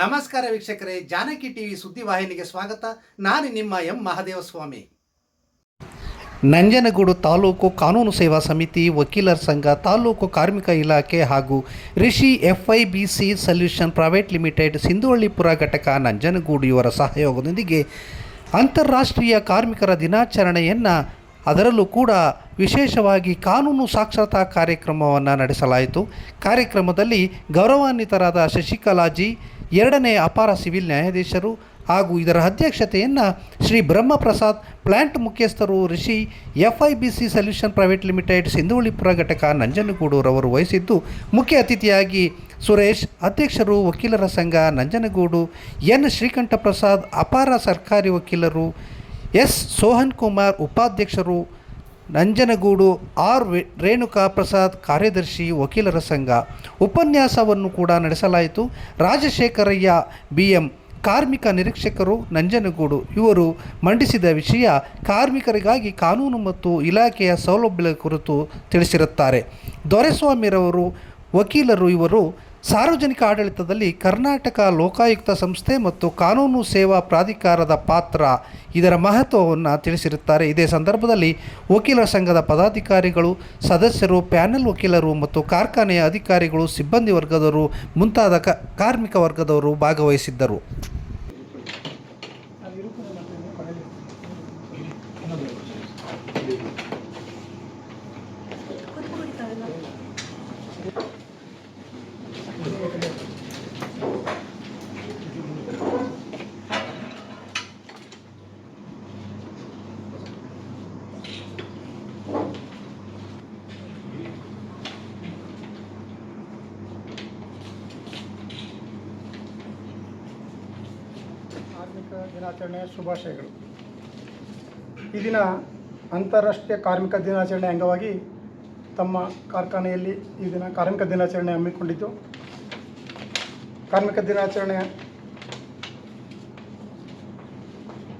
ನಮಸ್ಕಾರ ವೀಕ್ಷಕರೇ, ಜಾನಕಿ ಟಿವಿ ಸುದ್ದಿವಾಹಿನಿಗೆ ಸ್ವಾಗತ. ನಾನು ನಿಮ್ಮ ಎಂ. ಮಹಾದೇವಸ್ವಾಮಿ. ನಂಜನಗೂಡು ತಾಲೂಕು ಕಾನೂನು ಸೇವಾ ಸಮಿತಿ ವಕೀಲರ ಸಂಘ, ತಾಲೂಕು ಕಾರ್ಮಿಕ ಇಲಾಖೆ ಹಾಗೂ Rishi C solution private limited Sindhuvallipura ಘಟಕ ನಂಜನಗೂಡು ಇವರ ಸಹಯೋಗದೊಂದಿಗೆ ಅಂತಾರಾಷ್ಟ್ರೀಯ ಕಾರ್ಮಿಕರ ದಿನಾಚರಣೆಯನ್ನು ಅದರಲ್ಲೂ ಕೂಡ ವಿಶೇಷವಾಗಿ ಕಾನೂನು ಸಾಕ್ಷರತಾ ಕಾರ್ಯಕ್ರಮವನ್ನು ನಡೆಸಲಾಯಿತು. ಕಾರ್ಯಕ್ರಮದಲ್ಲಿ ಗೌರವಾನ್ವಿತರಾದ ಶಶಿಕಲಾಜಿ ಎರಡನೇ ಅಪಾರ ಸಿವಿಲ್ ನ್ಯಾಯಾಧೀಶರು ಹಾಗೂ ಇದರ ಅಧ್ಯಕ್ಷತೆಯನ್ನು ಶ್ರೀ ಬ್ರಹ್ಮಪ್ರಸಾದ್ ಪ್ಲಾಂಟ್ ಮುಖ್ಯಸ್ಥರು Rishi F I B C solution private limited Sindhuvallipura ಘಟಕ ನಂಜನಗೂಡುರವರು ವಹಿಸಿದ್ದು, ಮುಖ್ಯ ಅತಿಥಿಯಾಗಿ ಸುರೇಶ್, ಅಧ್ಯಕ್ಷರು ವಕೀಲರ ಸಂಘ ನಂಜನಗೂಡು, ಎನ್. ಶ್ರೀಕಂಠ ಪ್ರಸಾದ್ ಅಪಾರ ಸರ್ಕಾರಿ ವಕೀಲರು ಎಸ್. ಸೋಹನ್ ಕುಮಾರ್ ಉಪಾಧ್ಯಕ್ಷರು ನಂಜನಗೂಡು ಆರ್ ರೇಣುಕಾ ಪ್ರಸಾದ್ ಕಾರ್ಯದರ್ಶಿ ವಕೀಲರ ಸಂಘ. ಉಪನ್ಯಾಸವನ್ನು ಕೂಡ ನಡೆಸಲಾಯಿತು. ರಾಜಶೇಖರಯ್ಯ ಬಿ ಎಂ ಕಾರ್ಮಿಕ ನಿರೀಕ್ಷಕರು, ನಂಜನಗೂಡು ಇವರು ಮಂಡಿಸಿದ ವಿಷಯ ಕಾರ್ಮಿಕರಿಗಾಗಿ ಕಾನೂನು ಮತ್ತು ಇಲಾಖೆಯ ಸೌಲಭ್ಯಗಳ ಕುರಿತು ತಿಳಿಸಿರುತ್ತಾರೆ. ದೊರೆಸ್ವಾಮಿರವರು, ವಕೀಲರು ಇವರು ಸಾರ್ವಜನಿಕ ಆಡಳಿತದಲ್ಲಿ ಕರ್ನಾಟಕ ಲೋಕಾಯುಕ್ತ ಸಂಸ್ಥೆ ಮತ್ತು ಕಾನೂನು ಸೇವಾ ಪ್ರಾಧಿಕಾರದ ಪಾತ್ರ ಇದರ ಮಹತ್ವವನ್ನು ತಿಳಿಸಿರುತ್ತಾರೆ. ಇದೇ ಸಂದರ್ಭದಲ್ಲಿ ವಕೀಲರ ಸಂಘದ ಪದಾಧಿಕಾರಿಗಳು, ಸದಸ್ಯರು, ಪ್ಯಾನೆಲ್ ವಕೀಲರು ಮತ್ತು ಕಾರ್ಖಾನೆಯ ಅಧಿಕಾರಿಗಳು, ಸಿಬ್ಬಂದಿ ವರ್ಗದವರು, ಮುಂತಾದ ಕಾರ್ಮಿಕ ವರ್ಗದವರು ಭಾಗವಹಿಸಿದ್ದರು ಕಾರ್ಮಿಕ ದಿನಾಚರಣೆಯ ಶುಭಾಶಯಗಳು. ಈ ದಿನ ಅಂತಾರಾಷ್ಟ್ರೀಯ ಕಾರ್ಮಿಕ ದಿನಾಚರಣೆ ಅಂಗವಾಗಿ ತಮ್ಮ ಕಾರ್ಖಾನೆಯಲ್ಲಿ ಈ ದಿನ ಕಾರ್ಮಿಕ ದಿನಾಚರಣೆ ಹಮ್ಮಿಕೊಂಡಿದ್ದು. ಕಾರ್ಮಿಕ ದಿನಾಚರಣೆ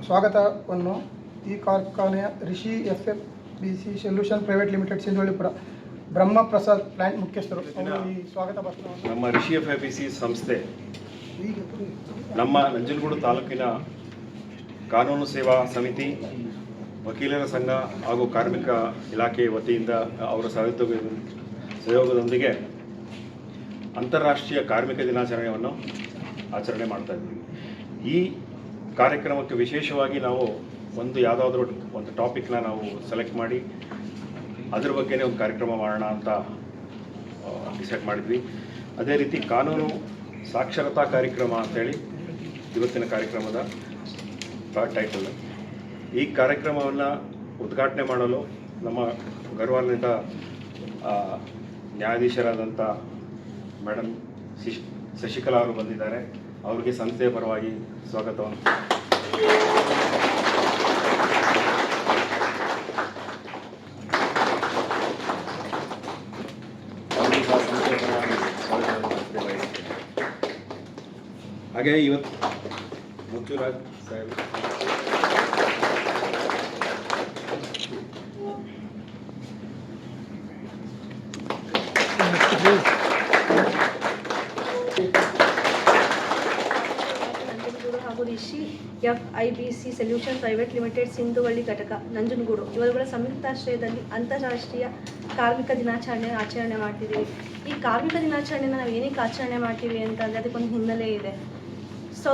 ಸ್ವಾಗತವನ್ನು ಈ ಕಾರ್ಖಾನೆಯ Rishi F F B C solution private limited Sindhuvallipura Brahmaprasad plant ಮುಖ್ಯಸ್ಥರು ಈ ಸ್ವಾಗತ ಭಾಷಣ ನಮ್ಮ Rishi F F B C ಸಂಸ್ಥೆ ನಮ್ಮ ನಂಜನಗೂಡು ತಾಲೂಕಿನ ಕಾನೂನು ಸೇವಾ ಸಮಿತಿ, ವಕೀಲರ ಸಂಘ ಹಾಗೂ ಕಾರ್ಮಿಕ ಇಲಾಖೆ ವತಿಯಿಂದ ಅವರ ಸಹಯೋಗ ಸಹಯೋಗದೊಂದಿಗೆ ಅಂತಾರಾಷ್ಟ್ರೀಯ ಕಾರ್ಮಿಕ ದಿನಾಚರಣೆಯನ್ನು ಆಚರಣೆ ಮಾಡ್ತಾ ಇದ್ದೀವಿ. ಈ ಕಾರ್ಯಕ್ರಮಕ್ಕೆ ವಿಶೇಷವಾಗಿ ನಾವು ಒಂದು ಯಾವುದಾದ್ರೂ ಒಂದು ಟಾಪಿಕ್ನ ನಾವು ಸೆಲೆಕ್ಟ್ ಮಾಡಿ, ಅದ್ರ ಬಗ್ಗೆನೇ ಒಂದು ಕಾರ್ಯಕ್ರಮ ಮಾಡೋಣ ಅಂತ ಡಿಸೈಡ್ ಮಾಡಿದ್ವಿ. ಅದೇ ರೀತಿ ಕಾನೂನು ಸಾಕ್ಷರತಾ ಕಾರ್ಯಕ್ರಮ ಅಂತೇಳಿ ಇವತ್ತಿನ ಕಾರ್ಯಕ್ರಮದ ಟೈಟಲ್ ಈ ಕಾರ್ಯಕ್ರಮವನ್ನು ಉದ್ಘಾಟನೆ ಮಾಡಲು ನಮ್ಮ ಗೌರವಾನ್ವಿತ ನ್ಯಾಯಾಧೀಶರಾದಂಥ ಮೇಡಮ್ ಶಿಶ್ ಶಶಿಕಲಾ ಅವರು ಬಂದಿದ್ದಾರೆ. ಅವರಿಗೆ ಸಂಸ್ಥೆಯ ಪರವಾಗಿ ಸ್ವಾಗತವನ್ನು. ಹಾಗೆ ಇವತ್ತು ಮುತ್ತುರಾಜ್ ಸಾಹೇಬ್ ಹಾಗೂ F I B C solution private limited Sindhuvalli ಘಟಕ, ನಂಜನಗೂಡು. ಇವರುಗಳ ಸಂಯುಕ್ತಾಶ್ರಯದಲ್ಲಿ ಅಂತಾರಾಷ್ಟ್ರೀಯ ಕಾರ್ಮಿಕ ದಿನಾಚರಣೆ ಆಚರಣೆ ಮಾಡ್ತಿದ್ದೀವಿ ಈ ಕಾರ್ಮಿಕ ದಿನಾಚರಣೆನ ನಾವು ಏನಕ್ಕೆ ಆಚರಣೆ ಮಾಡ್ತೀವಿ ಅಂತಂದರೆ ಅದಕ್ಕೊಂದು ಹಿನ್ನೆಲೆ ಇದೆ. ಸೊ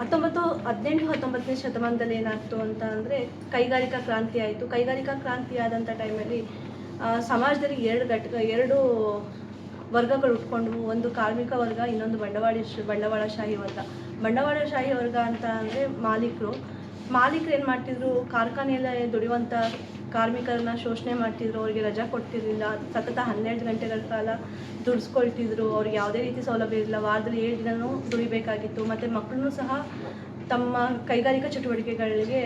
ಹತ್ತೊಂಬತ್ತು, ಹದಿನೆಂಟು, ಹತ್ತೊಂಬತ್ತನೇ ಶತಮಾನದಲ್ಲಿ ಏನಾಗ್ತು ಅಂತ ಅಂದರೆ ಕೈಗಾರಿಕಾ ಕ್ರಾಂತಿ ಆಯಿತು. ಕೈಗಾರಿಕಾ ಕ್ರಾಂತಿ ಆದಂಥ ಟೈಮಲ್ಲಿ ಸಮಾಜದಲ್ಲಿ ಎರಡು ಘಟಕ ಎರಡು ವರ್ಗಗಳು ಉಟ್ಕೊಂಡು ಒಂದು ಕಾರ್ಮಿಕ ವರ್ಗ, ಇನ್ನೊಂದು ಬಂಡವಾಳ ಬಂಡವಾಳಶಾಹಿ ವರ್ಗ. ಬಂಡವಾಳಶಾಹಿ ವರ್ಗ ಅಂತ ಅಂದರೆ ಮಾಲೀಕರು. ಮಾಲೀಕರು ಏನು ಮಾಡ್ತಿದ್ರು? ಕಾರ್ಖಾನೆಯಲ್ಲೇ ದುಡಿಯುವಂಥ ಕಾರ್ಮಿಕರನ್ನ ಶೋಷಣೆ ಮಾಡ್ತಿದ್ರು, ಅವರಿಗೆ ರಜಾ ಕೊಡ್ತಿರ್ಲಿಲ್ಲ, ಸತತ ಹನ್ನೆರಡು ಗಂಟೆಗಳ ಕಾಲ ದುಡಿಸ್ಕೊಳ್ತಿದ್ರು, ಅವ್ರಿಗೆ ಯಾವುದೇ ರೀತಿ ಸೌಲಭ್ಯ ಇರಲಿಲ್ಲ, ವಾರದಲ್ಲಿ ಏಳು ದಿನವೂ ದುಡಿಬೇಕಾಗಿತ್ತು, ಮತ್ತು ಮಕ್ಕಳನ್ನೂ ಸಹ ತಮ್ಮ ಕೈಗಾರಿಕಾ ಚಟುವಟಿಕೆಗಳಿಗೆ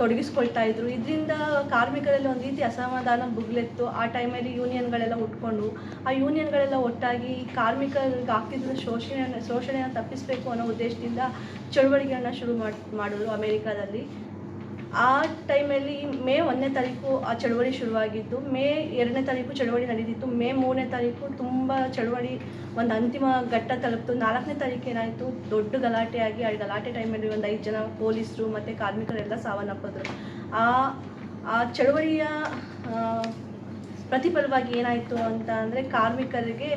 ತೊಡಗಿಸ್ಕೊಳ್ತಾ ಇದ್ರು. ಇದರಿಂದ ಕಾರ್ಮಿಕರಲ್ಲಿ ಒಂದು ರೀತಿ ಅಸಮಾಧಾನ ಬುಗ್ಲೆತ್ತು, ಆ ಟೈಮಲ್ಲಿ ಯೂನಿಯನ್ಗಳೆಲ್ಲ ಉಟ್ಕೊಂಡು, ಆ ಯೂನಿಯನ್ಗಳೆಲ್ಲ ಒಟ್ಟಾಗಿ ಕಾರ್ಮಿಕರಿಗೆ ಆಗ್ತಿದ್ದ ಶೋಷಣೆ ಶೋಷಣೆಯನ್ನು ತಪ್ಪಿಸಬೇಕು ಅನ್ನೋ ಉದ್ದೇಶದಿಂದ ಚಳುವಳಿಗಳನ್ನ ಶುರು ಮಾಡಿ, ಮಾಡಿದ್ರು ಅಮೇರಿಕಾದಲ್ಲಿ. ಆ ಟೈಮಲ್ಲಿ ಮೇ ಒಂದನೇ ತಾರೀಕು ಆ ಚಳುವಳಿ ಶುರುವಾಗಿದ್ದು, ಮೇ ಎರಡನೇ ತಾರೀಕು ಚಳುವಳಿ ನಡೆದಿತ್ತು. ಮೇ ಮೂರನೇ ತಾರೀಕು ತುಂಬ ಚಳುವಳಿ, ಒಂದು ಅಂತಿಮ ಘಟ್ಟ ತಲುಪ್ತು. ನಾಲ್ಕನೇ ತಾರೀಕು ಏನಾಯಿತು? ದೊಡ್ಡ ಗಲಾಟೆಯಾಗಿ ಆ ಗಲಾಟೆ ಟೈಮಲ್ಲಿ ಒಂದು ಐದು ಜನ ಪೊಲೀಸರು ಮತ್ತು ಕಾರ್ಮಿಕರೆಲ್ಲ ಸಾವನ್ನಪ್ಪಿದ್ರು. ಆ ಆ ಚಳುವಳಿಯ ಪ್ರತಿಫಲವಾಗಿ ಏನಾಯಿತು ಅಂತ ಅಂದರೆ ಕಾರ್ಮಿಕರಿಗೆ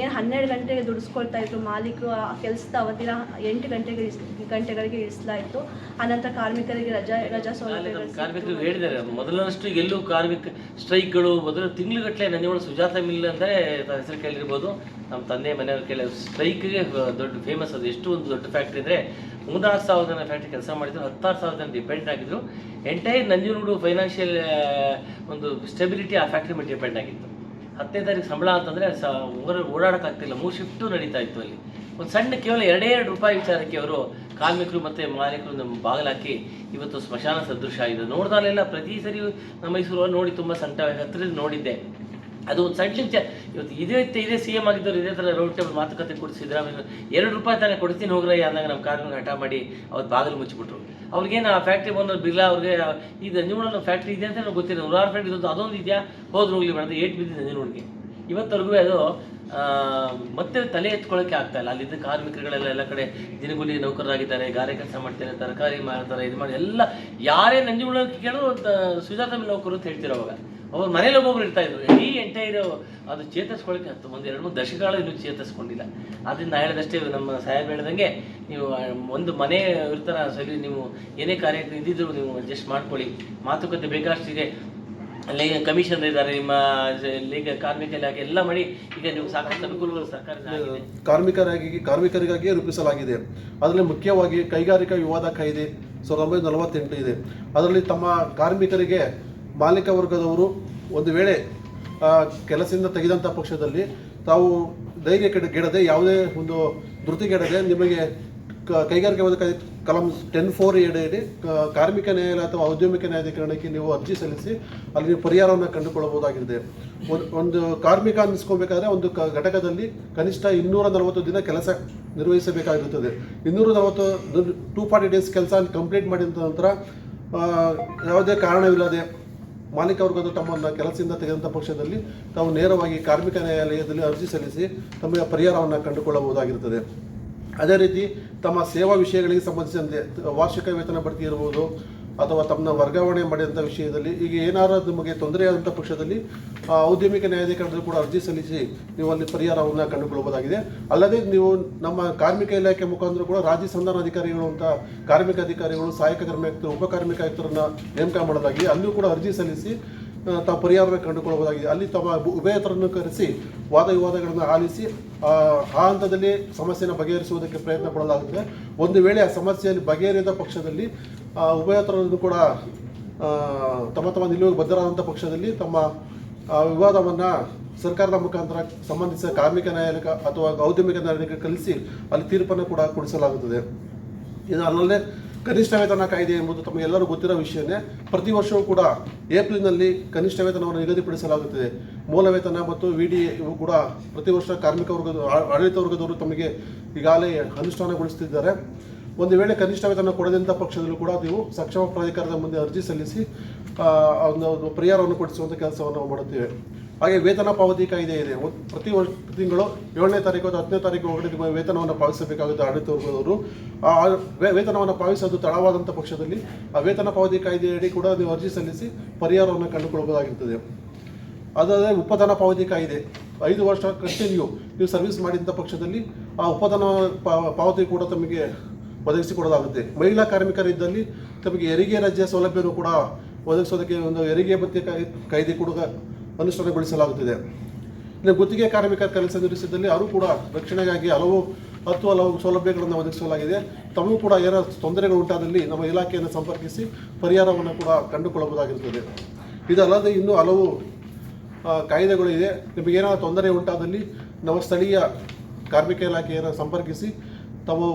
ಏನು ಹನ್ನೆರಡು ಗಂಟೆಗೆ ದುಡಿಸ್ಕೊಳ್ತಾ ಇದ್ರು ಮಾಲೀಕರು ಆ ಕೆಲಸದ ಅವಧಿನ ಎಂಟು ಗಂಟೆಗೆ ಗಂಟೆಗಳಿಗೆ ಇತ್ತು. ಆನಂತರ ಕಾರ್ಮಿಕರಿಗೆ ರಜಾ ರಜಾ ಸೌಲಭ್ಯ ಸೌಲಭ್ಯಗಳು ಕಾರ್ಮಿಕರು ಹೇಳಿದ್ದಾರೆ ಮೊದಲಷ್ಟು ಎಲ್ಲೂ ಕಾರ್ಮಿಕ ಸ್ಟ್ರೈಕ್ಗಳು ಮೊದಲು ತಿಂಗಳುಗಟ್ಟಲೆ ನಂಜನಗೂಡು ಸುಜಾತ ಮಿಲ್ ಅಂದರೆ ಹೆಸರು ಕೇಳಿರ್ಬೋದು. ನಮ್ಮ ತಂದೆ ಮನೆಯವ್ರು ಕೇಳಿ ಸ್ಟ್ರೈಕ್ಗೆ ದೊಡ್ಡ ಫೇಮಸ್ ಅದು. ಎಷ್ಟು ಒಂದು ದೊಡ್ಡ ಫ್ಯಾಕ್ಟ್ರಿ ಅಂದರೆ ಮೂರ್ನಾಲ್ಕು ಸಾವಿರ ಜನ ಫ್ಯಾಕ್ಟ್ರಿ ಕೆಲಸ ಮಾಡಿದ್ರು ಹತ್ತಾರು ಸಾವಿರ ಜನ ಡಿಪೆಂಡ್ ಆಗಿದ್ರು. ಎಂಟೈರ್ ನಂಜನಗೂಡು ಫೈನಾನ್ಷಿಯಲ್ ಒಂದು ಸ್ಟೆಬಿಲಿಟಿ ಆ ಫ್ಯಾಕ್ಟ್ರಿ ಮೇಲೆ ಡಿಪೆಂಡ್ ಆಗಿತ್ತು. ಹತ್ತನೇ ತಾರೀಕು ಸಂಬಳ ಅಂತಂದರೆ ಸ ಓಡಾಡೋಕ್ಕಾಗ್ತಿಲ್ಲ. ಮೂರು ಶಿಫ್ಟು ನಡೀತಾ ಇತ್ತು ಅಲ್ಲಿ. ಒಂದು ಸಣ್ಣ ಕೇವಲ ಎರಡೇ ಎರಡು ರೂಪಾಯಿ ವಿಚಾರಕ್ಕೆ ಅವರು ಕಾರ್ಮಿಕರು ಮತ್ತು ಮಾಲೀಕರು ನಮ್ಮ ಬಾಗಿಲಾಕಿ ಇವತ್ತು ಸ್ಮಶಾನ ಸದೃಶ ಆಗಿದೆ. ನೋಡ್ದಾಲೆಲ್ಲ ಪ್ರತಿ ಸರಿ ನಮ್ಮ ಮೈಸೂರು ನೋಡಿ ತುಂಬ ಸಂಟ ಹತ್ತಿರದಲ್ಲಿ ನೋಡಿದ್ದೆ. ಅದು ಒಂದು ಸಣ್ಣ ವಿಚಾರ ಇವತ್ತು ಇದೇ ಇದೇ ಸಿ ಎಂ ಆಗಿದ್ದವ್ರು ಇದೇ ಥರ ರೋಡ್ ಟೇಬಲ್ ಮಾತುಕತೆ ಕೊಟ್ಟು ಸಿದ್ದರಾಮಯ್ಯ ಎರಡು ರೂಪಾಯಿ ತಾನೇ ಕೊಡ್ತೀನಿ ಹೋಗ್ರಯ್ಯ ಅಂದಾಗ ನಮ್ಮ ಕಾರ್ಮಿಕ ಹಠ ಮಾಡಿ ಅವತ್ತು ಬಾಗಿಲು ಮುಚ್ಚಿಬಿಟ್ರು. ಅವ್ರಿಗೇನು ಆ ಫ್ಯಾಕ್ಟ್ರಿ ಬಂದು ಬಿರ್ಲಾ ಅವ್ರಿಗೆ ಈ ನಂಜನಗೂಡಲ್ಲಿ ಫ್ಯಾಕ್ಟ್ರಿ ಇದೆ ಅಂತ ಗೊತ್ತಿಲ್ಲ. ನೂರಾರು ಫ್ಯಾಕ್ಟ್ರಿ ಇದ್ದು ಅದೊಂದು ಇದೆಯಾ? ಹೋದ್ರು ಹೋಗ್ಲಿ ಮಾಡಿದ್ರೆ ಏಟ್ ಬಿದ್ದಿದೆ ನಂಜನಗೂಡಿಗೆ ಇವತ್ತವರೆಗೂ ಅದು ಮತ್ತೆ ತಲೆ ಎತ್ಕೊಳ್ಳೋಕೆ ಆಗ್ತಾ ಇಲ್ಲ. ಅಲ್ಲಿದ್ದ ಕಾರ್ಮಿಕರುಗಳೆಲ್ಲ ಎಲ್ಲ ಕಡೆ ದಿನಗೂಲಿ ನೌಕರರಾಗಿದ್ದಾರೆ, ಗಾರೆ ಕೆಲಸ ಮಾಡ್ತಾರೆ ತರಕಾರಿ ಮಾಡ್ತಾರೆ ಇದು ಮಾಡಿ ಎಲ್ಲ ಯಾರೇ ನಂಜನಗೂಡಲ್ಲಿ ಕೇಳೋ ಸುಜಾತ ನೌಕರು ಅಂತ ಹೇಳ್ತಿರೋ ಅವಾಗ. ಅವ್ರ ಮನೇಲಿ ಒಬ್ಬೊಬ್ರು ಇರ್ತಾ ಇದ್ರು. ಇಡೀ ಎಂಟೈರ್ ಅದು ಚೇತರಿಸ್ಕೊಳ್ಳೋಕೆ ಹತ್ತು ಒಂದು ಎರಡು ಮೂರು ದಶಕಗಳು ಇನ್ನೂ ಚೇತರಿಸ್ಕೊಂಡಿಲ್ಲ. ಅದರಿಂದ ನಾ ಹೇಳಿದಷ್ಟೇ ನಮ್ಮ ಸಾಹೇಬ್ ಹೇಳ್ದಂಗೆ ನೀವು ಒಂದು ಮನೆ ಇರ್ತಾರ ಸರಿ ನೀವು ಏನೇ ಕಾರ್ಯ ಇದ್ದಿದ್ರು ನೀವು ಅಡ್ಜಸ್ಟ್ ಮಾಡ್ಕೊಳ್ಳಿ. ಮಾತುಕತೆ ಬೇಕಷ್ಟಿದೆ ಅಲ್ಲಿ ಕಮಿಷನ್ ಇದ್ದಾರೆ ನಿಮ್ಮ ಲೀಗ ಕಾರ್ಮಿಕ ಇಲಾಖೆ ಎಲ್ಲ ಮಾಡಿ ಈಗ ನೀವು ಸಾಕಷ್ಟು ಅನುಕೂಲಗಳು ಸರ್ಕಾರ ಕಾರ್ಮಿಕರಾಗಿ ಕಾರ್ಮಿಕರಿಗಾಗಿಯೇ ರೂಪಿಸಲಾಗಿದೆ. ಅದರಲ್ಲಿ ಮುಖ್ಯವಾಗಿ ಕೈಗಾರಿಕಾ ವಿವಾದ ಕಾಯ್ದೆ ಸಾವಿರದ ಒಂಬೈನೂರ ನಲವತ್ತೆಂಟು ಇದೆ. ಅದರಲ್ಲಿ ತಮ್ಮ ಕಾರ್ಮಿಕರಿಗೆ ಮಾಲೀಕ ವರ್ಗದವರು ಒಂದು ವೇಳೆ ಕೆಲಸದಿಂದ ತೆಗೆದಂಥ ಪಕ್ಷದಲ್ಲಿ ತಾವು ಧೈರ್ಯ ಗೆಡದೆ ಯಾವುದೇ ಒಂದು ಧೃತಿಗೆಡದೆ ನಿಮಗೆ ಕ- ಕೈಗಾರಿಕಾ ಕಾಯ್ದೆ ಕಲಂ ಟೆನ್ ಫೋರ್ ಎಡೆಯಲ್ಲಿ ಕಾರ್ಮಿಕ ನ್ಯಾಯಾಲಯ ಅಥವಾ ಔದ್ಯೋಗಿಕ ನ್ಯಾಯಾಧಿಕರಣಕ್ಕೆ ನೀವು ಅರ್ಜಿ ಸಲ್ಲಿಸಿ ಅಲ್ಲಿ ನೀವು ಪರಿಹಾರವನ್ನು ಕಂಡುಕೊಳ್ಳಬಹುದಾಗಿದೆ. ಒಂದು ಒಂದು ಕಾರ್ಮಿಕ ಅನ್ನಿಸ್ಕೋಬೇಕಾದ್ರೆ ಒಂದು ಕ, ಘಟಕದಲ್ಲಿ ಕನಿಷ್ಠ ಇನ್ನೂರ ನಲವತ್ತು ದಿನ ಕೆಲಸ ನಿರ್ವಹಿಸಬೇಕಾಗಿರುತ್ತದೆ. ಇನ್ನೂರ ನಲವತ್ತು ಟೂ ಫಾರ್ಟಿ ಡೇಸ್ ಕೆಲಸ ಕಂಪ್ಲೀಟ್ ಮಾಡಿದ ನಂತರ ಯಾವುದೇ ಕಾರಣವಿಲ್ಲದೆ ಮಾಲೀಕ ವರ್ಗದ ತಮ್ಮನ್ನು ಕೆಲಸದಿಂದ ತೆಗೆದಂಥ ಪಕ್ಷದಲ್ಲಿ ತಾವು ನೇರವಾಗಿ ಕಾರ್ಮಿಕ ನ್ಯಾಯಾಲಯದಲ್ಲಿ ಅರ್ಜಿ ಸಲ್ಲಿಸಿ ತಮಗೆ ಪರಿಹಾರವನ್ನು ಕಂಡುಕೊಳ್ಳಬಹುದಾಗಿರುತ್ತದೆ. ಅದೇ ರೀತಿ ತಮ್ಮ ಸೇವಾ ವಿಷಯಗಳಿಗೆ ಸಂಬಂಧಿಸಿದಂತೆ ವಾರ್ಷಿಕ ವೇತನ ಬಡ್ತಿ ಇರ್ಬೋದು ಅಥವಾ ತಮ್ಮನ್ನ ವರ್ಗಾವಣೆ ಮಾಡಿದಂಥ ವಿಷಯದಲ್ಲಿ ಈಗ ಏನಾದರೂ ನಿಮಗೆ ತೊಂದರೆಯಾದಂಥ ಪಕ್ಷದಲ್ಲಿ ಔದ್ಯಮಿಕ ನ್ಯಾಯಾಧಿಕರಣದಲ್ಲಿ ಕೂಡ ಅರ್ಜಿ ಸಲ್ಲಿಸಿ ನೀವು ಅಲ್ಲಿ ಪರಿಹಾರವನ್ನು ಕಂಡುಕೊಳ್ಳಬಹುದಾಗಿದೆ. ಅಲ್ಲದೆ ನೀವು ನಮ್ಮ ಕಾರ್ಮಿಕ ಇಲಾಖೆ ಮುಖಾಂತರ ಕೂಡ ರಾಜ್ಯ ಸಂಧಾನ ಅಧಿಕಾರಿಗಳು ಅಂತ ಕಾರ್ಮಿಕ ಅಧಿಕಾರಿಗಳು, ಸಹಾಯಕ ಕಾರ್ಮಿಕರು ಉಪ ಕಾರ್ಮಿಕ ಆಯುಕ್ತರನ್ನ ನೇಮಕ ಮಾಡಲಾಗಿದೆ. ಅಲ್ಲಿಯೂ ಕೂಡ ಅರ್ಜಿ ಸಲ್ಲಿಸಿ ತಾವು ಪರಿಹಾರವನ್ನು ಕಂಡುಕೊಳ್ಳಬಹುದಾಗಿದೆ. ಅಲ್ಲಿ ತಮ್ಮ ಉಭಯತರನ್ನು ಕರೆಸಿ ವಾದ ವಿವಾದಗಳನ್ನು ಆಲಿಸಿ, ಆ ಹಂತದಲ್ಲಿ ಸಮಸ್ಯೆಯನ್ನು ಬಗೆಹರಿಸುವುದಕ್ಕೆ ಪ್ರಯತ್ನ ಪಡಲಾಗುತ್ತದೆ ಒಂದು ವೇಳೆ ಆ ಸಮಸ್ಯೆಯಲ್ಲಿ ಬಗೆಹರಿದ ಪಕ್ಷದಲ್ಲಿ ಆ, ಉಭಯತರನ್ನು ಕೂಡ ತಮ್ಮ ತಮ್ಮ ನಿಲುವಿಗೆ ಬದ್ಧರಾದಂಥ ಪಕ್ಷದಲ್ಲಿ ತಮ್ಮ ವಿವಾದವನ್ನು ಸರ್ಕಾರದ ಮುಖಾಂತರ ಸಂಬಂಧಿಸಿದ ಕಾರ್ಮಿಕ ನ್ಯಾಯಾಲಯ ಅಥವಾ ಔದ್ಯಮಿಕ ನ್ಯಾಯಾಲಯಕ್ಕೆ ಕಲಿಸಿ ಅಲ್ಲಿ ತೀರ್ಪನ್ನು ಕೂಡ ಕೊಡಿಸಲಾಗುತ್ತದೆ. ಇದು ಅಲ್ಲದೆ ಕನಿಷ್ಠ ವೇತನ ಕಾಯ್ದೆ ಎಂಬುದು ತಮಗೆಲ್ಲರೂ ಗೊತ್ತಿರೋ ವಿಷಯನೇ. ಪ್ರತಿ ವರ್ಷವೂ ಕೂಡ ಏಪ್ರಿಲ್ನಲ್ಲಿ ಕನಿಷ್ಠ ವೇತನವನ್ನು ನಿಗದಿಪಡಿಸಲಾಗುತ್ತದೆ. ಮೂಲ ವೇತನ ಮತ್ತು ವಿ ಡಿ ಇವು ಕೂಡ ಪ್ರತಿ ವರ್ಷ ಕಾರ್ಮಿಕ ವರ್ಗದ ಆಡಳಿತ ವರ್ಗದವರು ತಮಗೆ ಈಗಾಗಲೇ ಅನುಷ್ಠಾನಗೊಳಿಸುತ್ತಿದ್ದಾರೆ ಒಂದು ವೇಳೆ ಕನಿಷ್ಠ ವೇತನ ಕೊಡದಂಥ ಪಕ್ಷದಲ್ಲೂ ಕೂಡ ನೀವು ಸಕ್ಷಮ ಪ್ರಾಧಿಕಾರದ ಮುಂದೆ ಅರ್ಜಿ ಸಲ್ಲಿಸಿ ಒಂದು ಪರಿಹಾರವನ್ನು ಕೊಡಿಸುವಂಥ ಕೆಲಸವನ್ನು ನಾವು ಮಾಡುತ್ತೇವೆ. ಹಾಗೆ ವೇತನ ಪಾವತಿ ಕಾಯ್ದೆ ಇದೆ. ಪ್ರತಿ ವರ್ಷ ತಿಂಗಳು ಏಳನೇ ತಾರೀಕು ಅಥವಾ ಹತ್ತನೇ ತಾರೀಕು ಒಳಗಡೆ ನಿಮ್ಮ ವೇತನವನ್ನು ಪಾವತಿಸಬೇಕಾಗುತ್ತೆ ಆಡಳಿತ ವರ್ಗದವರು ಆ ವೇತನವನ್ನು ಪಾವತಿಸೋದು ತಡವಾದಂಥ ಪಕ್ಷದಲ್ಲಿ ಆ ವೇತನ ಪಾವತಿ ಕಾಯ್ದೆಯಡಿ ಕೂಡ ನೀವು ಅರ್ಜಿ ಸಲ್ಲಿಸಿ ಪರಿಹಾರವನ್ನು ಕಂಡುಕೊಳ್ಳಬಹುದಾಗಿರ್ತದೆ ಅದಾದರೆ ಉಪಧನ ಪಾವತಿ ಕಾಯ್ದೆ. ಐದು ವರ್ಷ ಕಂಟಿನ್ಯೂ ನೀವು ಸರ್ವಿಸ್ ಮಾಡಿದಂಥ ಪಕ್ಷದಲ್ಲಿ ಆ ಉಪಧನ ಪಾವತಿ ಕೂಡ ತಮಗೆ ಒದಗಿಸಿಕೊಡಲಾಗುತ್ತೆ. ಮಹಿಳಾ ಕಾರ್ಮಿಕರಿದ್ದಲ್ಲಿ ತಮಗೆ ಹೆರಿಗೆ ರಜೆ ಸೌಲಭ್ಯವನ್ನು ಕೂಡ ಒದಗಿಸೋದಕ್ಕೆ ಒಂದು ಹೆರಿಗೆ ಭತ್ಯೆ ಕಾಯ್ದೆ ಕೂಡ ಅನುಷ್ಠಾನಗೊಳಿಸಲಾಗುತ್ತಿದೆ. ಇನ್ನು ಗುತ್ತಿಗೆ ಕಾರ್ಮಿಕರ ಕೆಲಸ ನಿರ್ವಹಿಸಿದಲ್ಲಿ ಅವರು ಕೂಡ ರಕ್ಷಣೆಗಾಗಿ ಹಲವು ಹತ್ತು ಹಲವು ಸೌಲಭ್ಯಗಳನ್ನು ಒದಗಿಸಲಾಗಿದೆ. ತಮಗೂ ಕೂಡ ಏನೋ ತೊಂದರೆಗಳು ಉಂಟಾದಲ್ಲಿ ನಮ್ಮ ಇಲಾಖೆಯನ್ನು ಸಂಪರ್ಕಿಸಿ ಪರಿಹಾರವನ್ನು ಕೂಡ ಕಂಡುಕೊಳ್ಳಬಹುದಾಗಿರುತ್ತದೆ. ಇದಲ್ಲದೆ ಇನ್ನೂ ಹಲವು ಇದೆ. ನಿಮಗೇನಾದ್ರು ತೊಂದರೆ ಉಂಟಾದಲ್ಲಿ ನಮ್ಮ ಸ್ಥಳೀಯ ಕಾರ್ಮಿಕ ಇಲಾಖೆಯನ್ನು ಸಂಪರ್ಕಿಸಿ ತಾವು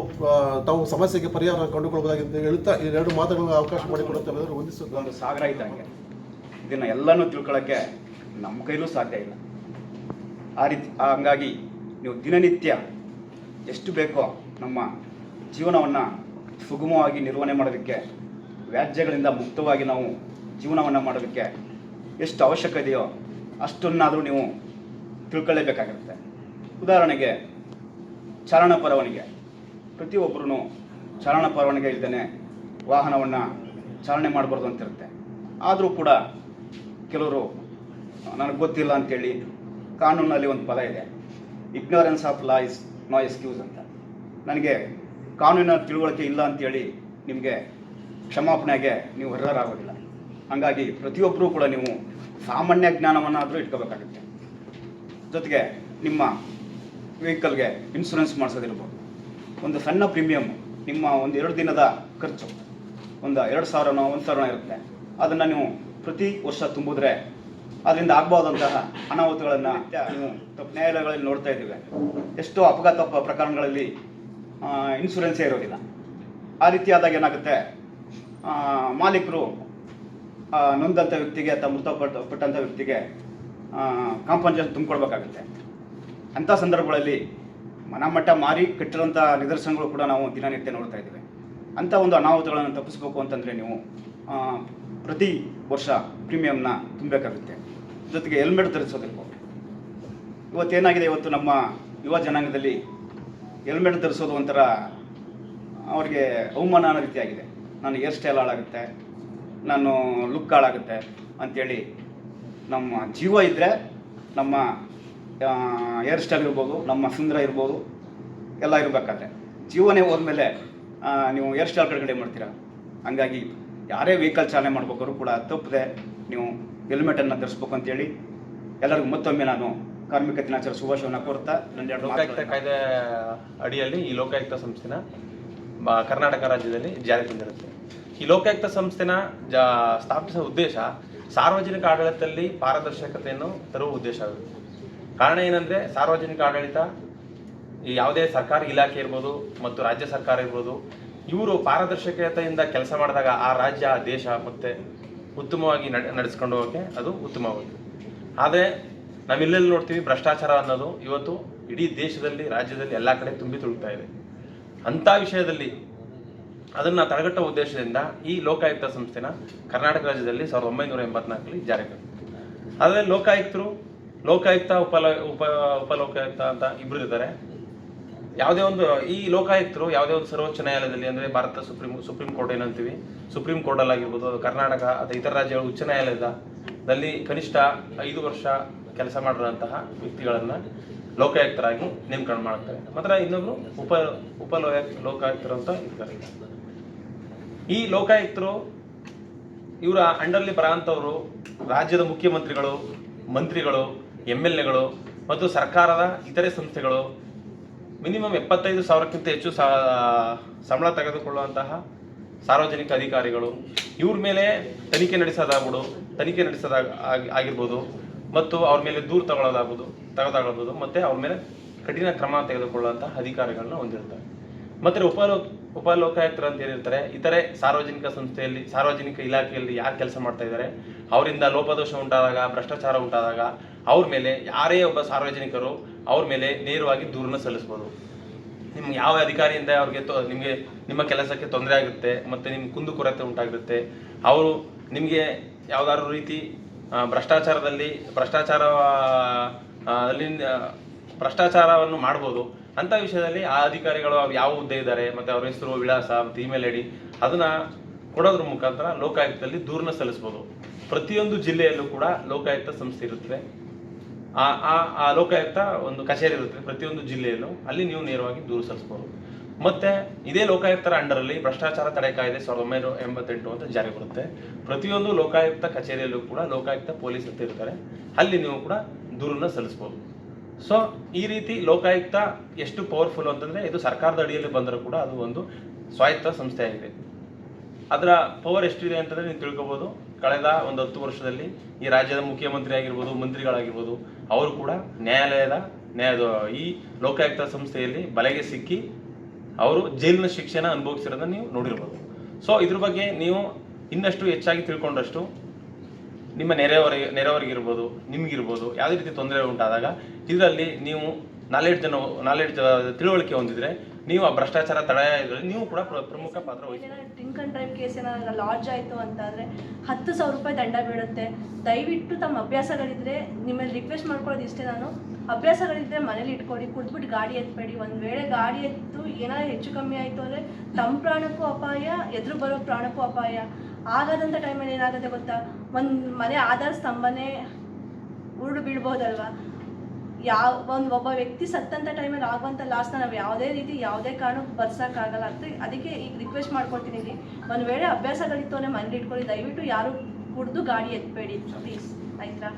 ತಾವು ಸಮಸ್ಯೆಗೆ ಪರಿಹಾರ ಅಂತ ಹೇಳುತ್ತಾ ಈ ಎರಡು ಮಾತುಗಳನ್ನು ಅವಕಾಶ ವಂದಿಸುತ್ತಾರೆ ಒಂದು ಸಾಗರ ಇದ್ದಂಗೆ ಇದನ್ನ ಎಲ್ಲನೂ ತಿಳ್ಕೊಳ್ಳೋಕ್ಕೆ ನಮ್ಮ ಕೈಲೂ ಸಾಧ್ಯ ಇಲ್ಲ. ಆ ರೀತಿ ಹಂಗಾಗಿ ನೀವು ದಿನನಿತ್ಯ ಎಷ್ಟು ಬೇಕೋ ನಮ್ಮ ಜೀವನವನ್ನು ಸುಗಮವಾಗಿ ನಿರ್ವಹಣೆ ಮಾಡೋದಕ್ಕೆ, ವ್ಯಾಜ್ಯಗಳಿಂದ ಮುಕ್ತವಾಗಿ ನಾವು ಜೀವನವನ್ನು ಮಾಡೋದಕ್ಕೆ ಎಷ್ಟು ಅವಶ್ಯಕ ಇದೆಯೋ ಅಷ್ಟನ್ನಾದರೂ ನೀವು ತಿಳ್ಕೊಳ್ಳೇಬೇಕಾಗಿರುತ್ತೆ. ಉದಾಹರಣೆಗೆ ಚಾರಣ ಪರವಾನಿಗೆ. ಪ್ರತಿಯೊಬ್ಬರೂ ಚಾಲನಾ ಪರವಾನಿಗೆ ಇಲ್ಲದೇ ವಾಹನವನ್ನು ಚಾಲನೆ ಮಾಡಬಾರ್ದು ಅಂತಿರುತ್ತೆ. ಆದರೂ ಕೂಡ ಕೆಲವರು, ನನಗೆ ಗೊತ್ತಿಲ್ಲ ಅಂತೇಳಿ ಕಾನೂನಲ್ಲಿ ಒಂದು ಪದ ಇದೆ. Ignorance of law is no excuse ಅಂತ. ನನಗೆ ಕಾನೂನಿನ ತಿಳುವಳಿಕೆ ಇಲ್ಲ ಅಂತೇಳಿ ನಿಮಗೆ ಕ್ಷಮಾಪಣೆಗೆ ನೀವು ಅರ್ಹರಾಗೋದಿಲ್ಲ. ಹಾಗಾಗಿ ಪ್ರತಿಯೊಬ್ಬರೂ ಕೂಡ ನೀವು ಸಾಮಾನ್ಯ ಜ್ಞಾನವನ್ನಾದರೂ ಇಟ್ಕೋಬೇಕಾಗುತ್ತೆ. ಜೊತೆಗೆ ನಿಮ್ಮ ವೆಹಿಕಲ್ಗೆ ಇನ್ಶೂರೆನ್ಸ್ ಮಾಡಿಸೋದಿರ್ಬೋದು. ಒಂದು ಸಣ್ಣ ಪ್ರೀಮಿಯಂ ನಿಮ್ಮ ಒಂದು ಎರಡು ದಿನದ ಖರ್ಚು. ಒಂದು ಎರಡು ಸಾವಿರನೋ, ಒಂದು ಸಾವಿರನೋ ಇರುತ್ತೆ. ಅದನ್ನು ನೀವು ಪ್ರತಿ ವರ್ಷ ತುಂಬಿದ್ರೆ ಅದರಿಂದ ಆಗ್ಬೋದಂತಹ ಅನಾಹುತಗಳನ್ನು ನೀವು ತಪ್ಪು ನ್ಯಾಯಾಲಯಗಳಲ್ಲಿ ನೋಡ್ತಾ ಇದ್ದೀವಿ. ಎಷ್ಟೋ ಅಪಘಾತ ಪ್ರಕರಣಗಳಲ್ಲಿ ಇನ್ಶೂರೆನ್ಸೇ ಇರೋದಿಲ್ಲ. ಆ ರೀತಿಯಾದಾಗ ಏನಾಗುತ್ತೆ? ಮಾಲೀಕರು ನೊಂದಂಥ ವ್ಯಕ್ತಿಗೆ ಅಥವಾ ಮೃತಪಟ್ಟ ಪಟ್ಟಂಥ ವ್ಯಕ್ತಿಗೆ ಕಾಂಪನ್ಸೇಷನ್ ತುಂಬಿಕೊಡ್ಬೇಕಾಗುತ್ತೆ. ಅಂಥ ಸಂದರ್ಭಗಳಲ್ಲಿ ಮನಮಟ್ಟ ಮಾರಿ ಕಟ್ಟಿರೋಂಥ ನಿದರ್ಶನಗಳು ಕೂಡ ನಾವು ದಿನನಿತ್ಯ ನೋಡ್ತಾ ಇದ್ದೀವಿ. ಅಂಥ ಒಂದು ಅನಾಹುತಗಳನ್ನು ತಪ್ಪಿಸ್ಬೇಕು ಅಂತಂದರೆ ನೀವು ಪ್ರತಿ ವರ್ಷ ಪ್ರೀಮಿಯಂನ ತುಂಬಬೇಕಾಗುತ್ತೆ. ಜೊತೆಗೆ ಹೆಲ್ಮೆಟ್ ಧರಿಸೋದಿರ್ಬೋದು. ಇವತ್ತೇನಾಗಿದೆ ಇವತ್ತು ನಮ್ಮ ಯುವ ಜನಾಂಗದಲ್ಲಿ ಹೆಲ್ಮೆಟ್ ಧರಿಸೋದು ಒಂಥರ ಅವ್ರಿಗೆ ಅವಮಾನ ಅನ್ನೋ ರೀತಿಯಾಗಿದೆ. ನಾನು ಹೇರ್ ಸ್ಟೈಲ್ ಹಾಳಾಗುತ್ತೆ, ನಾನು ಲುಕ್ ಹಾಳಾಗುತ್ತೆ ಅಂಥೇಳಿ ನಮ್ಮ ಜೀವ ಇದ್ದರೆ ನಮ್ಮ ಹೇರ್ ಸ್ಟೈಲ್ ಇರ್ಬೋದು, ನಮ್ಮ ಸುಂದರ ಇರ್ಬೋದು, ಎಲ್ಲ ಇರಬೇಕಾದ್ರೆ. ಜೀವನೇ ಹೋದ್ಮೇಲೆ ನೀವು ಹೇರ್ ಸ್ಟೈಲ್ ಕಡೆಗಡೆ ಮಾಡ್ತೀರಾ? ಹಂಗಾಗಿ ಯಾರೇ ವೆಹಿಕಲ್ ಚಾಲನೆ ಮಾಡ್ಬೇಕಾದ್ರು ಕೂಡ ತಪ್ಪದೆ ನೀವು ಹೆಲ್ಮೆಟನ್ನು ಧರಿಸ್ಬೇಕು ಅಂತೇಳಿ ಎಲ್ಲರಿಗೂ ಮತ್ತೊಮ್ಮೆ ನಾನು ಕಾರ್ಮಿಕ ದಿನಾಚರಣೆ ಶುಭಾಶಯವನ್ನು ಕೋರ್ತಾ ನನ್ನ ಲೋಕಾಯುಕ್ತ ಕಾಯ್ದೆ ಅಡಿಯಲ್ಲಿ ಈ ಲೋಕಾಯುಕ್ತ ಸಂಸ್ಥೆನ ಕರ್ನಾಟಕ ರಾಜ್ಯದಲ್ಲಿ ಜಾರಿ ತಂದಿರುತ್ತೆ. ಈ ಲೋಕಾಯುಕ್ತ ಸಂಸ್ಥೆನ ಜಾ, ಸ್ಥಾಪಿಸುವ ಉದ್ದೇಶ ಸಾರ್ವಜನಿಕ ಆಡಳಿತದಲ್ಲಿ ಪಾರದರ್ಶಕತೆಯನ್ನು ತರುವ ಉದ್ದೇಶವಿರುತ್ತೆ ಕಾರಣ ಏನಂದ್ರೆ ಸಾರ್ವಜನಿಕ ಆಡಳಿತ, ಈ ಯಾವುದೇ ಸರ್ಕಾರಿ ಇಲಾಖೆ ಇರ್ಬೋದು ಮತ್ತು ರಾಜ್ಯ ಸರ್ಕಾರ ಇರ್ಬೋದು, ಇವರು ಪಾರದರ್ಶಕತೆಯಿಂದ ಕೆಲಸ ಮಾಡಿದಾಗ ಆ ರಾಜ್ಯ ಆ ದೇಶ ಮತ್ತೆ ಉತ್ತಮವಾಗಿ ನಡೆ, ನಡೆಸ್ಕೊಂಡು ಹೋಗೋಕ್ಕೆ ಅದು ಉತ್ತಮವಾಗುತ್ತೆ ಆದರೆ ನಾವಿಲ್ಲೆಲ್ಲಿ ನೋಡ್ತೀವಿ ಭ್ರಷ್ಟಾಚಾರ ಅನ್ನೋದು ಇವತ್ತು ಇಡೀ ದೇಶದಲ್ಲಿ, ರಾಜ್ಯದಲ್ಲಿ ಎಲ್ಲ ಕಡೆ ತುಂಬಿ ತುಳುಕ್ತಾ ಇದೆ. ಅಂಥ ವಿಷಯದಲ್ಲಿ ಅದನ್ನು ತಡೆಗಟ್ಟುವ ಉದ್ದೇಶದಿಂದ ಈ ಲೋಕಾಯುಕ್ತ ಸಂಸ್ಥೆನ ಕರ್ನಾಟಕ ರಾಜ್ಯದಲ್ಲಿ ಸಾವಿರದ ಒಂಬೈನೂರ ಎಂಬತ್ನಾಲ್ಕರಲ್ಲಿ ಜಾರಿಗೆ ಆದರೆ ಲೋಕಾಯುಕ್ತರು ಲೋಕಾಯುಕ್ತ, ಉಪಲ, ಉಪ, ಉಪಲೋಕಾಯುಕ್ತ ಅಂತ ಇಬ್ರು ಇದ್ದಾರೆ. ಯಾವುದೇ ಒಂದು, ಈ ಲೋಕಾಯುಕ್ತರು ಯಾವುದೇ ಒಂದು ಸರ್ವೋಚ್ಚ ನ್ಯಾಯಾಲಯದಲ್ಲಿ ಅಂದರೆ ಭಾರತ ಸುಪ್ರೀಂ ಸುಪ್ರೀಂ ಕೋರ್ಟ್ ಏನಂತೀವಿ? ಸುಪ್ರೀಂ ಕೋರ್ಟಲ್ಲಿ ಆಗಿರ್ಬೋದು ಅದು ಕರ್ನಾಟಕ ಅಥವಾ ಇತರ ರಾಜ್ಯಗಳ ಉಚ್ಚ ನ್ಯಾಯಾಲಯದಲ್ಲಿ ಕನಿಷ್ಠ ಐದು ವರ್ಷ ಕೆಲಸ ಮಾಡಿರುವಂತಹ ವ್ಯಕ್ತಿಗಳನ್ನು ಲೋಕಾಯುಕ್ತರಾಗಿ ನೇಮಕ ಮಾಡ್ತಾರೆ ಮಾತ್ರ ಇನ್ನೊಬ್ರು ಉಪ ಉಪ ಲೋಕಾಯುಕ್ತರು ಅಂತ ಇರ್ತಾರೆ. ಈ ಲೋಕಾಯುಕ್ತರು, ಇವರ ಅಂಡರ್ಲಿ ಬರೋಂಥವ್ರು ರಾಜ್ಯದ ಮುಖ್ಯಮಂತ್ರಿಗಳು, ಮಂತ್ರಿಗಳು ಎಂ ಎಲ್ ಎಗಳು ಮತ್ತು ಸರ್ಕಾರದ ಇತರೆ ಸಂಸ್ಥೆಗಳು ಮಿನಿಮಮ್ ಎಪ್ಪತ್ತೈದು ಸಾವಿರಕ್ಕಿಂತ ಹೆಚ್ಚು ಸಂಬಳ ತೆಗೆದುಕೊಳ್ಳುವಂತಹ ಸಾರ್ವಜನಿಕ ಅಧಿಕಾರಿಗಳು, ಇವ್ರ ಮೇಲೆ ತನಿಖೆ ನಡೆಸೋದಾಗ್ಬೋದು ತನಿಖೆ ನಡೆಸೋದಾಗ ಆಗಿ- ಆಗಿರ್ಬೋದು ಮತ್ತು ಅವ್ರ ಮೇಲೆ ದೂರು ತಗೊಳ್ಳೋದಾಗ್ಬೋದು ತೆಗೆದಾಗಬಹುದು ಮತ್ತು ಅವ್ರ ಮೇಲೆ ಕಠಿಣ ಕ್ರಮ ತೆಗೆದುಕೊಳ್ಳುವಂತಹ ಅಧಿಕಾರಿಗಳನ್ನ ಹೊಂದಿರ್ತಾರೆ. ಮತ್ತು ಉಪಲೋ, ಉಪಲೋಕಾಯುಕ್ತರು ಅಂತ ಏನಿರ್ತಾರೆ, ಇತರೆ ಸಾರ್ವಜನಿಕ ಸಂಸ್ಥೆಯಲ್ಲಿ, ಸಾರ್ವಜನಿಕ ಇಲಾಖೆಯಲ್ಲಿ ಯಾರು ಕೆಲಸ ಮಾಡ್ತಾ ಇದ್ದಾರೆ ಅವರಿಂದ ಲೋಪದೋಷ ಉಂಟಾದಾಗ, ಭ್ರಷ್ಟಾಚಾರ ಉಂಟಾದಾಗ ಅವ್ರ ಮೇಲೆ ಯಾರೇ ಒಬ್ಬ ಸಾರ್ವಜನಿಕರು ಅವ್ರ ಮೇಲೆ ನೇರವಾಗಿ ದೂರನ್ನ ಸಲ್ಲಿಸ್ಬೋದು. ನಿಮ್ಗೆ ಯಾವ ಅಧಿಕಾರಿಯಿಂದ ಅವ್ರಿಗೆ ತೊ- ನಿಮಗೆ, ನಿಮ್ಮ ಕೆಲಸಕ್ಕೆ ತೊಂದರೆ ಆಗುತ್ತೆ, ಮತ್ತೆ ನಿಮ್ಗೆ ಕುಂದುಕೊರತೆ ಉಂಟಾಗಿರುತ್ತೆ ಅವರು ನಿಮಗೆ ಯಾವುದಾದ್ರು ರೀತಿ ಭ್ರಷ್ಟಾಚಾರದಲ್ಲಿ, ಭ್ರಷ್ಟಾಚಾರ ಅಲ್ಲಿಂದ ಅಲ್ಲಿ ಭ್ರಷ್ಟಾಚಾರವನ್ನು ಮಾಡ್ಬೋದು, ಅಂತ ವಿಷಯದಲ್ಲಿ ಆ ಅಧಿಕಾರಿಗಳು ಯಾವ ಹುದ್ದೆ ಇದ್ದಾರೆ, ಮತ್ತೆ ಅವ್ರ ಹೆಸರು, ವಿಳಾಸ, ಮತ್ತು ಇಮೇಲ್ ಐ ಡಿ ಅದನ್ನ ಕೊಡೋದ್ರ ಮುಖಾಂತರ ಲೋಕಾಯುಕ್ತದಲ್ಲಿ ದೂರನ್ನ ಸಲ್ಲಿಸ್ಬೋದು. ಪ್ರತಿಯೊಂದು ಜಿಲ್ಲೆಯಲ್ಲೂ ಕೂಡ ಲೋಕಾಯುಕ್ತ ಸಂಸ್ಥೆ ಇರುತ್ತದೆ. ಆ ಆ ಆ ಲೋಕಾಯುಕ್ತ ಒಂದು ಕಚೇರಿ ಇರುತ್ತೆ ಪ್ರತಿಯೊಂದು ಜಿಲ್ಲೆಯಲ್ಲೂ. ಅಲ್ಲಿ ನೀವು ನೇರವಾಗಿ ದೂರು ಸಲ್ಲಿಸ್ಬೋದು. ಮತ್ತೆ ಇದೇ ಲೋಕಾಯುಕ್ತರ ಅಂಡರಲ್ಲಿ ಭ್ರಷ್ಟಾಚಾರ ತಡೆ ಕಾಯ್ದೆ ಸಾವಿರದ ಒಂಬೈನೂರ ಎಂಬತ್ತೆಂಟು ಅಂತ ಜಾರಿ ಬರುತ್ತೆ. ಪ್ರತಿಯೊಂದು ಲೋಕಾಯುಕ್ತ ಕಚೇರಿಯಲ್ಲೂ ಕೂಡ ಲೋಕಾಯುಕ್ತ ಪೊಲೀಸ್ ಅಂತ ಇರ್ತಾರೆ. ಅಲ್ಲಿ ನೀವು ಕೂಡ ದೂರನ್ನ ಸಲ್ಲಿಸ್ಬೋದು. ಸೊ ಈ ರೀತಿ ಲೋಕಾಯುಕ್ತ ಎಷ್ಟು ಪವರ್ಫುಲ್ ಅಂತಂದ್ರೆ ಇದು ಸರ್ಕಾರದ ಅಡಿಯಲ್ಲಿ ಬಂದರೂ ಕೂಡ ಅದು ಒಂದು ಸ್ವಾಯತ್ತ ಸಂಸ್ಥೆ ಆಗಿದೆ ಅದರ ಪವರ್ ಎಷ್ಟಿದೆ ಅಂತಂದ್ರೆ ನೀವು ತಿಳ್ಕೊಬೋದು. ಕಳೆದ ಒಂದು ಹತ್ತು ವರ್ಷದಲ್ಲಿ ಈ ರಾಜ್ಯದ ಮುಖ್ಯಮಂತ್ರಿ ಆಗಿರ್ಬೋದು ಮಂತ್ರಿಗಳಾಗಿರ್ಬೋದು, ಅವರು ಕೂಡ ನ್ಯಾಯಾಲಯದ ನ್ಯಾಯದ ಈ ಲೋಕಾಯುಕ್ತ ಸಂಸ್ಥೆಯಲ್ಲಿ ಬಲೆಗೆ ಸಿಕ್ಕಿ ಅವರು ಜೈಲಿನ ಶಿಕ್ಷೆನ ಅನುಭವಿಸಿರೋದನ್ನ ನೀವು ನೋಡಿರ್ಬೋದು. ಸೊ ಇದ್ರ ಬಗ್ಗೆ ನೀವು ಇನ್ನಷ್ಟು ಹೆಚ್ಚಾಗಿ ತಿಳ್ಕೊಂಡಷ್ಟು ನಿಮ್ಮ ನೆರೆಯವರಿಗೆ, ನೆರೆಯವರಿಗಿರ್ಬೋದು, ನಿಮ್ಗಿರ್ಬೋದು, ಯಾವುದೇ ರೀತಿ ತೊಂದರೆ ಉಂಟಾದಾಗ ಇದರಲ್ಲಿ ನೀವು ನಾಲೆಡ್ಜ್ ನಾಲೆಡ್ಜ್ ತಿಳುವಳಿಕೆ ಹೊಂದಿದ್ರೆ ನೀವು ಆ ಭ್ರಷ್ಟಾಚಾರ ತಡೆ ನೀವು ಕೂಡ ಪ್ರಮುಖ ಪಾತ್ರ ವಹಿಸಿ ಡ್ರಿಂಕ್ ಅಂಡ್ ಡ್ರೈವ್ ಕೇಸ್ ಏನಾದ್ರೂ ಲಾಡ್ಜ್ ಆಯಿತು ಅಂತಂದರೆ ಹತ್ತು ಸಾವಿರ ರೂಪಾಯಿ ದಂಡ ಬೀಳುತ್ತೆ. ದಯವಿಟ್ಟು ತಮ್ಮ ಅಭ್ಯಾಸಗಳಿದ್ರೆ ನಿಮ್ಮಲ್ಲಿ ರಿಕ್ವೆಸ್ಟ್ ಮಾಡ್ಕೊಳ್ಳೋದು ಇಷ್ಟೇ ನಾನು. ಅಭ್ಯಾಸಗಳಿದ್ರೆ ಮನೇಲಿ ಇಟ್ಕೊಡಿ ಕುಡ್ದ್ಬಿಟ್ಟು ಗಾಡಿ ಎತ್ತಬೇಡಿ ಒಂದ್ ವೇಳೆ ಗಾಡಿ ಎತ್ತು ಏನಾದ್ರು ಹೆಚ್ಚು ಕಮ್ಮಿ ಆಯಿತು ಅಂದ್ರೆ ತಮ್ಮ ಪ್ರಾಣಕ್ಕೂ ಅಪಾಯ ಎದುರು ಬರೋ ಪ್ರಾಣಕ್ಕೂ ಅಪಾಯ. ಆಗದಂತ ಟೈಮಲ್ಲಿ ಏನಾಗುತ್ತೆ ಗೊತ್ತಾ? ಒಂದು ಮನೆ ಆಧಾರ ಸ್ತಂಭನೇ ಉರುಳು ಬೀಳ್ಬೋದಲ್ವಾ? ಯಾವ, ಒಂದು ಒಬ್ಬ ವ್ಯಕ್ತಿ ಸತ್ತಂಥ ಟೈಮಲ್ಲಿ ಆಗುವಂಥ ಲಾಸ್ನ ನಾವು ಯಾವುದೇ ರೀತಿ, ಯಾವುದೇ ಕಾರಣಕ್ಕೂ ಬರ್ಸೋಕ್ಕಾಗಲ್ಲ. ಅಂತ ಅದಕ್ಕೆ ಈಗ ರಿಕ್ವೆಸ್ಟ್ ಮಾಡ್ಕೊಳ್ತೀನಿ ಇಲ್ಲಿ ಒಂದು ವೇಳೆ ಅಭ್ಯಾಸಗಳಿತ್ತು ಅಂದರೆ ಮನೇಲಿ ಇಟ್ಕೊಳ್ಳಿ ದಯವಿಟ್ಟು ಯಾರು ಕುಡಿದು ಗಾಡಿ ಎತ್ತಬೇಡಿ ಪ್ಲೀಸ್ ಆಯ್ತಾ